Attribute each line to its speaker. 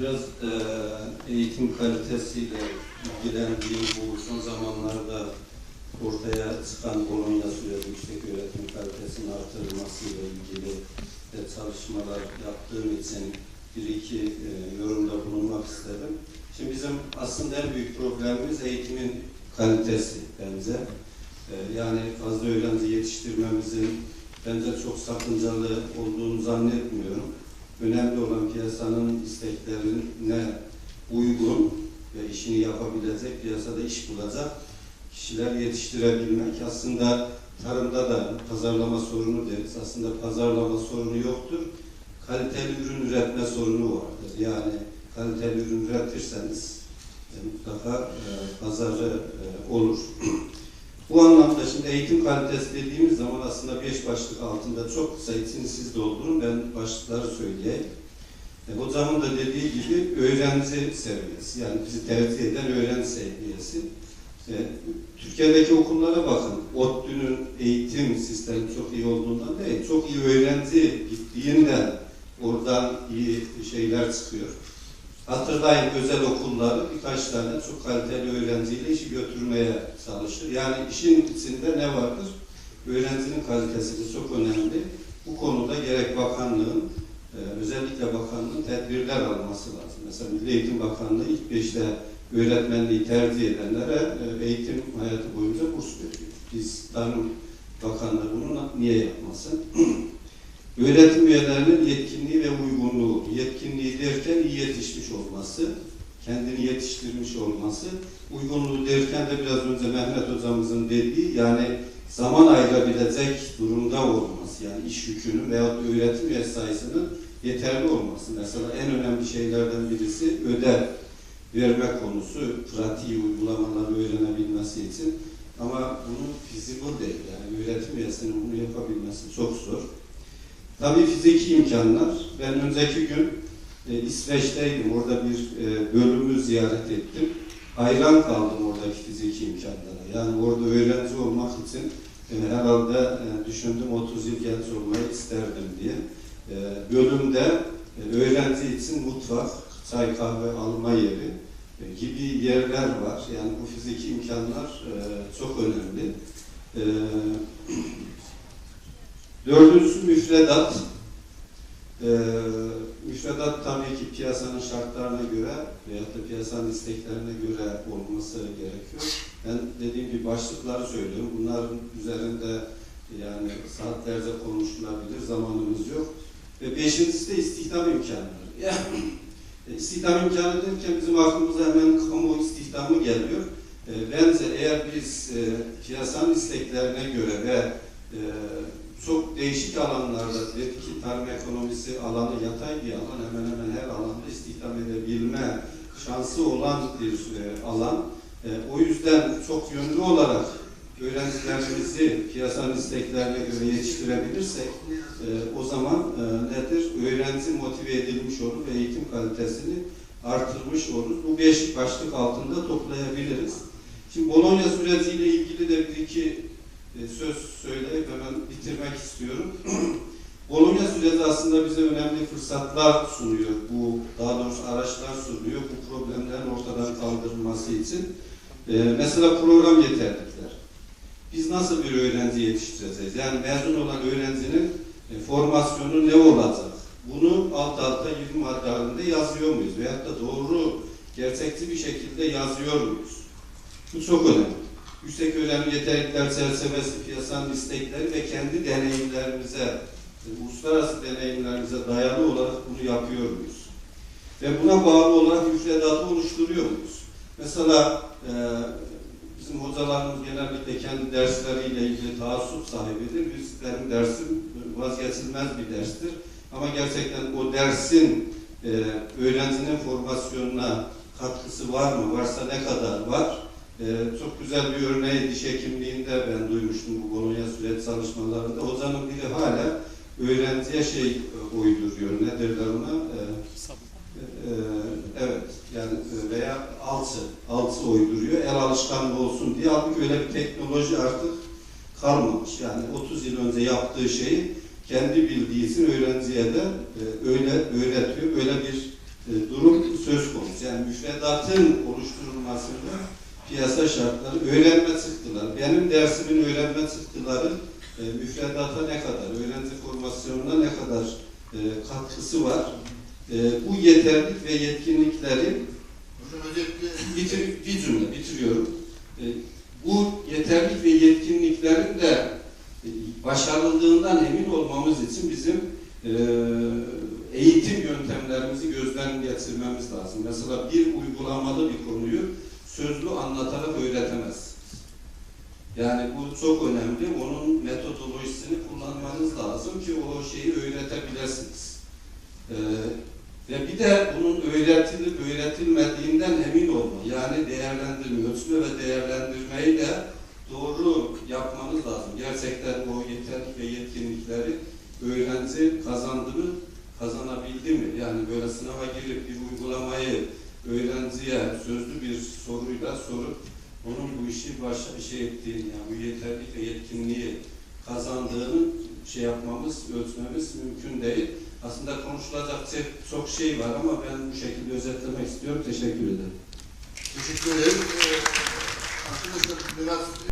Speaker 1: Biraz e, eğitim kalitesiyle ilgilendiğim bu son zamanlarda ortaya çıkan Bologna süreci yüksek öğretim kalitesinin artırılmasıyla ilgili de çalışmalar yaptığım için bir iki e, yorumda bulunmak istedim. Şimdi bizim aslında en büyük problemimiz eğitimin kalitesi bence. E, yani fazla öğrenci yetiştirmemizin bence çok sakıncalı olduğunu zannetmiyorum. Önemli olan piyasanın isteklerine uygun ve işini yapabilecek, piyasada iş bulacak kişiler yetiştirebilmek. Aslında tarımda da pazarlama sorunu deriz. Aslında pazarlama sorunu yoktur. Kaliteli ürün üretme sorunu vardır. Yani kaliteli ürün üretirseniz e, mutlaka e, pazarı e, olur. Bu anlamda şimdi eğitim kalitesi dediğimiz zaman aslında beş başlık altında çok kısa içini siz doldurun. Ben başlıkları söyleyeyim. E, hocamın da dediği gibi öğrenci seviyesi. Yani bizi tercih eden öğrenci seviyesi. E, Türkiye'deki okullara bakın. ODTÜ'nün eğitim sistemi çok iyi olduğundan değil, çok iyi öğrenci gittiğinden oradan iyi şeyler çıkıyor. Hatırlayın özel okulları birkaç tane çok kaliteli öğrenciyle işi götürmeye çalışır. Yani işin içinde ne vardır? Öğrencinin kalitesi çok önemli. Bu konuda gerek bakanlığın, e, özellikle bakanlığın tedbirler alması lazım. Mesela Milli Eğitim Bakanlığı ilk beşte öğretmenliği tercih edenlere e, eğitim hayatı boyunca burs veriyor. Biz Tarım Bakanlığı bunu niye yapmasın? Öğretim üyelerinin yetkinliği ve uygunluğu, yetkinliği derken iyi yetişmiş olması, kendini yetiştirmiş olması, uygunluğu derken de biraz önce Mehmet hocamızın dediği yani zaman ayırabilecek durumda olması, yani iş yükünün veya öğretim üye sayısının yeterli olması. Mesela en önemli şeylerden birisi ödev verme konusu, pratiği uygulamaları öğrenebilmesi için. Ama bunun feasible değil, yani öğretim üyesinin bunu yapabilmesi çok zor. Tabii fiziki imkanlar. Ben önceki gün e, İsveç'teydim. Orada bir e, bölümü ziyaret ettim. Hayran kaldım oradaki fiziki imkanlara. Yani orada öğrenci olmak için e, herhalde e, düşündüm 30 yıl genç olmayı isterdim diye. E, bölümde e, öğrenci için mutfak, çay kahve alma yeri e, gibi yerler var. Yani bu fiziki imkanlar e, çok önemli. E, Dördüncüsü müfredat. Ee, müfredat tabii ki piyasanın şartlarına göre veyahut da piyasanın isteklerine göre olması gerekiyor. Ben dediğim gibi başlıkları söylüyorum. Bunların üzerinde yani saatlerce konuşulabilir, zamanımız yok. Ve beşincisi de istihdam imkanları. Yani istihdam imkanı derken bizim aklımıza hemen kamu istihdamı geliyor. E, bence eğer biz e, piyasanın isteklerine göre ve e, çok değişik alanlarda dedi ki tarım ekonomisi alanı yatay bir alan hemen hemen her alanda istihdam edebilme şansı olan bir e, alan. E, o yüzden çok yönlü olarak öğrencilerimizi piyasanın isteklerine göre yetiştirebilirsek e, o zaman e, nedir? Öğrenci motive edilmiş olur ve eğitim kalitesini artırmış oluruz. Bu beş başlık altında toplayabiliriz. Şimdi Bologna süreciyle ilgili de bir iki e, söz söyleyip hemen bitirmek istiyorum. Bologna süreci aslında bize önemli fırsatlar sunuyor. Bu daha doğrusu araçlar sunuyor bu problemlerin ortadan kaldırılması için. Ee, mesela program yeterlilikler. Biz nasıl bir öğrenci yetiştireceğiz? Yani mezun olan öğrencinin e, formasyonu ne olacak? Bunu alt alta 20 madde halinde yazıyor muyuz? Veyahut da doğru, gerçekçi bir şekilde yazıyor muyuz? Bu çok önemli yüksek öğrenim yeterlilikler çerçevesi piyasanın istekleri ve kendi deneyimlerimize, uluslararası deneyimlerimize dayalı olarak bunu yapıyor muyuz? Ve buna bağlı olarak müfredatı oluşturuyor muyuz? Mesela e, bizim hocalarımız genellikle kendi dersleriyle ilgili taassup sahibidir. Biz, benim dersim vazgeçilmez bir derstir. Ama gerçekten o dersin e, öğrencinin formasyonuna katkısı var mı? Varsa ne kadar var? Ee, çok güzel bir örneği diş hekimliğinde ben duymuştum bu Bologna süreç çalışmalarında. Hocanın biri hala öğrenciye şey e, uyduruyor. Ne derler ona? Ee, e, evet. Yani e, veya alçı. Alçı uyduruyor. El alışkanlığı olsun diye. Halbuki öyle bir teknoloji artık kalmamış. Yani 30 yıl önce yaptığı şeyi kendi bildiği için öğrenciye de e, öyle öğretiyor. Böyle bir e, durum müfredatın oluşturulmasında piyasa şartları, öğrenme çıktıları. Benim dersimin öğrenme çıktıları e, müfredata ne kadar, öğrenci formasyonuna ne kadar e, katkısı var. E, bu yeterlik ve yetkinliklerin bitir, bir cümle bitiriyorum. E, bu yeterlik ve yetkinliklerin de e, başarıldığından emin olmamız için bizim e, eğitim yöntemlerimizi gözden geçirmemiz lazım. Mesela bir uygulamalı bir konuyu sözlü anlatarak öğretemezsiniz. Yani bu çok önemli. Onun metodolojisini kullanmanız lazım ki o şeyi öğretebilirsiniz. Ee, ve bir de bunun öğretilip öğretilmediğinden emin olma. Yani değerlendirme, ölçme ve değerlendirmeyi de doğru yapmanız lazım. Gerçekten o yeterlik ve yetkinlikleri öğrenci kazandı mı, kazanabildi mi? Yani böyle sınava girip bir uygulamayı öğrenciye sözlü bir soruyla sorup onun bu işi başa şey ettiğini, yani bu yeterlik yetkinliği kazandığını şey yapmamız, ölçmemiz mümkün değil. Aslında konuşulacak çok şey var ama ben bu şekilde özetlemek istiyorum. Teşekkür ederim.
Speaker 2: teşekkür ederim. Ee, arkadaşlar biraz